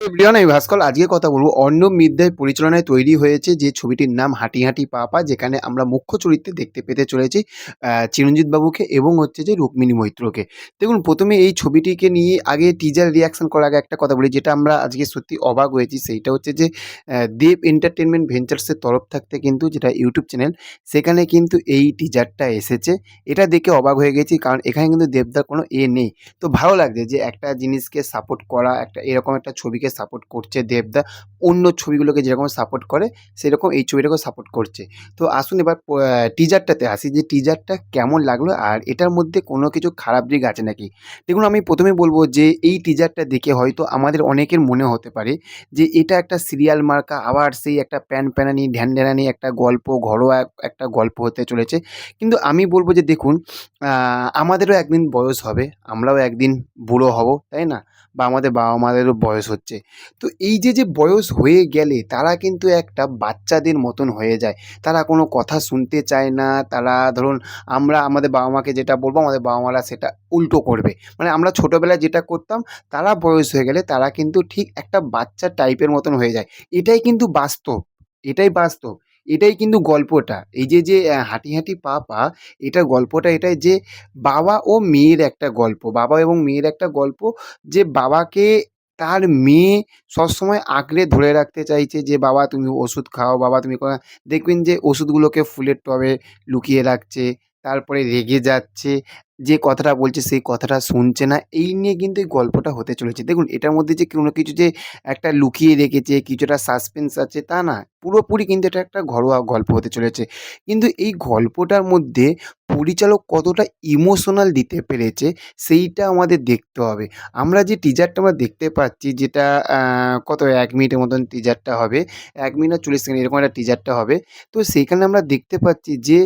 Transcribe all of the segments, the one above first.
Everyone আমি ভাস্কর, আজকে কথা বলব অর্ণব মিদ্যায় পরিচালনায় তৈরি হয়েছে যে ছবিটির নাম হাঁটি হাঁটি পা পা যেখানে আমরা মুখ্য চরিত্রে দেখতে পেতে চলেছি চিরঞ্জিত বাবুকে এবং হচ্ছে যে রুক্মিণী মৈত্রকে। দেখুন, প্রথমে এই ছবিটিকে নিয়ে আগে টিজার রিয়াকশন করার আগে একটা কথা বলি, যেটা আমরা আজকে সত্যি অবাক হয়েছি, সেইটা হচ্ছে যে দেব এন্টারটেনমেন্ট ভেঞ্চার্সের তরফ থাকতে কিন্তু যেটা ইউটিউব চ্যানেল সেখানে কিন্তু এই টিজারটা এসেছে। এটা দেখে অবাক হয়ে গেছি, কারণ এখানে কিন্তু দেবদার কোনো এ নেই। তো ভালো লাগছে যে একটা জিনিসকে সাপোর্ট করা, একটা এরকম একটা ছবিকে সাপোর্ট করছে দেবদা অন্য ছবিগুলোকে যেরকম সাপোর্ট করে, সেরকম এই ছবিটাকেও সাপোর্ট করছে। তো আসুন এবার টিজারটাতে আসি যে টিজারটা কেমন লাগল আর এটার মধ্যে কোনো কিছু খারাপ দিক আছে নাকি? দেখুন, আমি প্রথমে বলব যে এই টিজারটা দেখে হয়তো আমাদের অনেকের মনে হতে পারে যে এটা একটা সিরিয়াল মার্কা, আবার সেই একটা প্যান প্যানানি, ধ্যান ঢ্যানানি একটা গল্প, ঘরোয়া এক- একটা গল্প হতে চলেছে। কিন্তু আমি বলব যে দেখুন আমাদেরও একদিন বয়স হবে, আমরাও একদিন বুড়ো হব, তাই না? বা আমাদের বাবা মাদেরও বয়স হচ্ছে। তো এই যে যে বয়স হয়ে গেলে তারা কিন্তু একটা বাচ্চাদের মতন হয়ে যায়। তারা কোনো কথা শুনতে চায় না। তারা ধরুন আমরা, আমাদের বাবা মাকে যেটা বলব, আমাদের বাবা মারা সেটা উল্টো করবে। মানে আমরা ছোটোবেলায় যেটা করতাম, তারা বয়স হয়ে গেলে তারা কিন্তু ঠিক একটা বাচ্চা টাইপের মতন হয়ে যায়। এটাই কিন্তু বাস্তব। এটাই বাস্তব। এটাই কিন্তু গল্পটা। এই যে যে হাঁটি হাঁটি পা পা এটা গল্পটা এটাই যে, বাবা ও মেয়ের একটা গল্প। বাবা এবং মেয়ের একটা গল্প যে, বাবাকে তার মেয়ে সবসময় আঁকড়ে ধরে রাখতে চাইছে যে, বাবা, তুমি ওষুধ খাও, বাবা, তুমি দেখবেন যে, ওষুধগুলোকে ফুলের টবে লুকিয়ে রাখছে। তারপরে রেগে যাচ্ছে, যে কথাটা বলছে সেই কথাটা শুনছে না, এই নিয়ে কিন্তু এই গল্পটা হতে চলেছে। দেখুন, এটার মধ্যে যে কোনো কিছু যে একটা লুকিয়ে রেখেছে, কিছুটা সাসপেন্স আছে, তা না, পুরোপুরি কিন্তু এটা একটা ঘরোয়া গল্প হতে চলেছে। কিন্তু এই গল্পটার মধ্যে পরিচালক কতটা ইমোশনাল দিতে পেরেছে, সেইটা আমাদের দেখতে হবে। আমরা যে টিজারটা আমরা দেখতে পাচ্ছি, যেটা কত, এক মিনিটের মতন টিজারটা হবে, এক মিনিট আর চল্লিশ সেকেন্ড, এরকম একটা টিজারটা হবে, তো সেইখানে আমরা দেখতে পাচ্ছি যে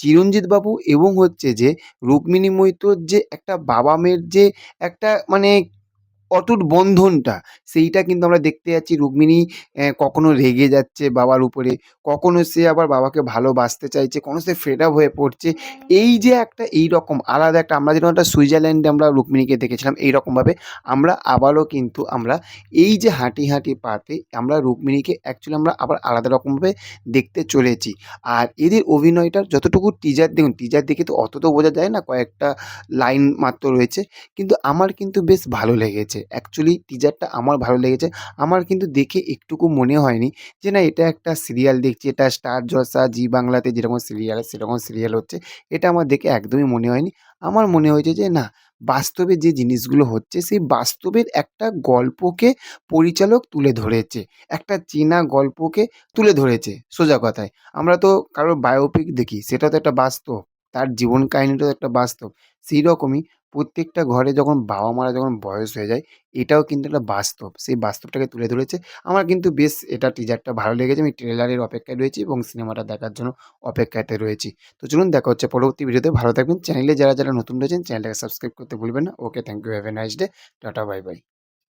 চিরঞ্জিত বাবু এবং হচ্ছে যে রুক্মিণী মৈত্রর যে একটা বাবা মেয়ের যে একটা মানে অটুট বন্ধনটা, সেইটা কিন্তু আমরা দেখতে যাচ্ছি। রুক্মিণী কখনো রেগে যাচ্ছে বাবার উপরে, কখনো সে আবার বাবাকে ভালোবাসতে চাইছে, কখনো সে ফ্রেড আপ হয়ে পড়ছে। এই যে একটা, এই রকম আলাদা একটা, আমরা যেরকম একটা সুইজারল্যান্ডে আমরা রুক্মিণীকে দেখেছিলাম, এই রকমভাবে আমরা আবারও কিন্তু আমরা এই যে হাঁটি হাঁটি পাতে আমরা রুক্মিণীকে অ্যাকচুয়ালি আমরা আবার আলাদা রকমভাবে দেখতে চলেছি। আর এদের অভিনয়টার যতটুকু টিজার দেখুন টিজার দেখে তো অত তো বোঝা যায় না, কয়েকটা লাইন মাত্র রয়েছে, কিন্তু আমার কিন্তু বেশ ভালো লেগেছে। অ্যাকচুয়ালি টিজারটা আমার ভালো লেগেছে। আমার কিন্তু দেখে একটুকু মনে হয়নি যে না, এটা একটা সিরিয়াল দেখছি, এটা স্টার জলসা জি বাংলাতে যেরকম সিরিয়াল সেরকম সিরিয়াল হচ্ছে, এটা আমার দেখে একদমই মনে হয়নি। আমার মনে হয়েছে যে না, বাস্তবে যে জিনিসগুলো হচ্ছে, সেই বাস্তবের একটা গল্পকে পরিচালক তুলে ধরেছে, একটা চেনা গল্পকে তুলে ধরেছে, সোজা কথায়। আমরা তো কারোর বায়োপিক দেখি, সেটা তো একটা বাস্তব, তার জীবন কাহিনীটাও একটা বাস্তব সেই রকমই প্রত্যেকটা ঘরে যখন বাবা মারা যখন বয়স হয়ে যায়, এটাও কিন্তু একটা বাস্তব। সেই বাস্তবটাকে তুলে ধরেছে। আমার কিন্তু বেশ এটা টিজারটা ভালো লেগেছে। আমি ট্রেলারের অপেক্ষায় রয়েছি এবং সিনেমাটা দেখার জন্য অপেক্ষাতে রয়েছি। তো চলুন দেখা হচ্ছে পরবর্তী ভিডিওতে। ভালো থাকবেন। চ্যানেলে যারা যারা নতুন রয়েছেন চ্যানেলটাকে সাবস্ক্রাইব করতে ভুলবেন না। Okay thank you have a nice day tata bye bye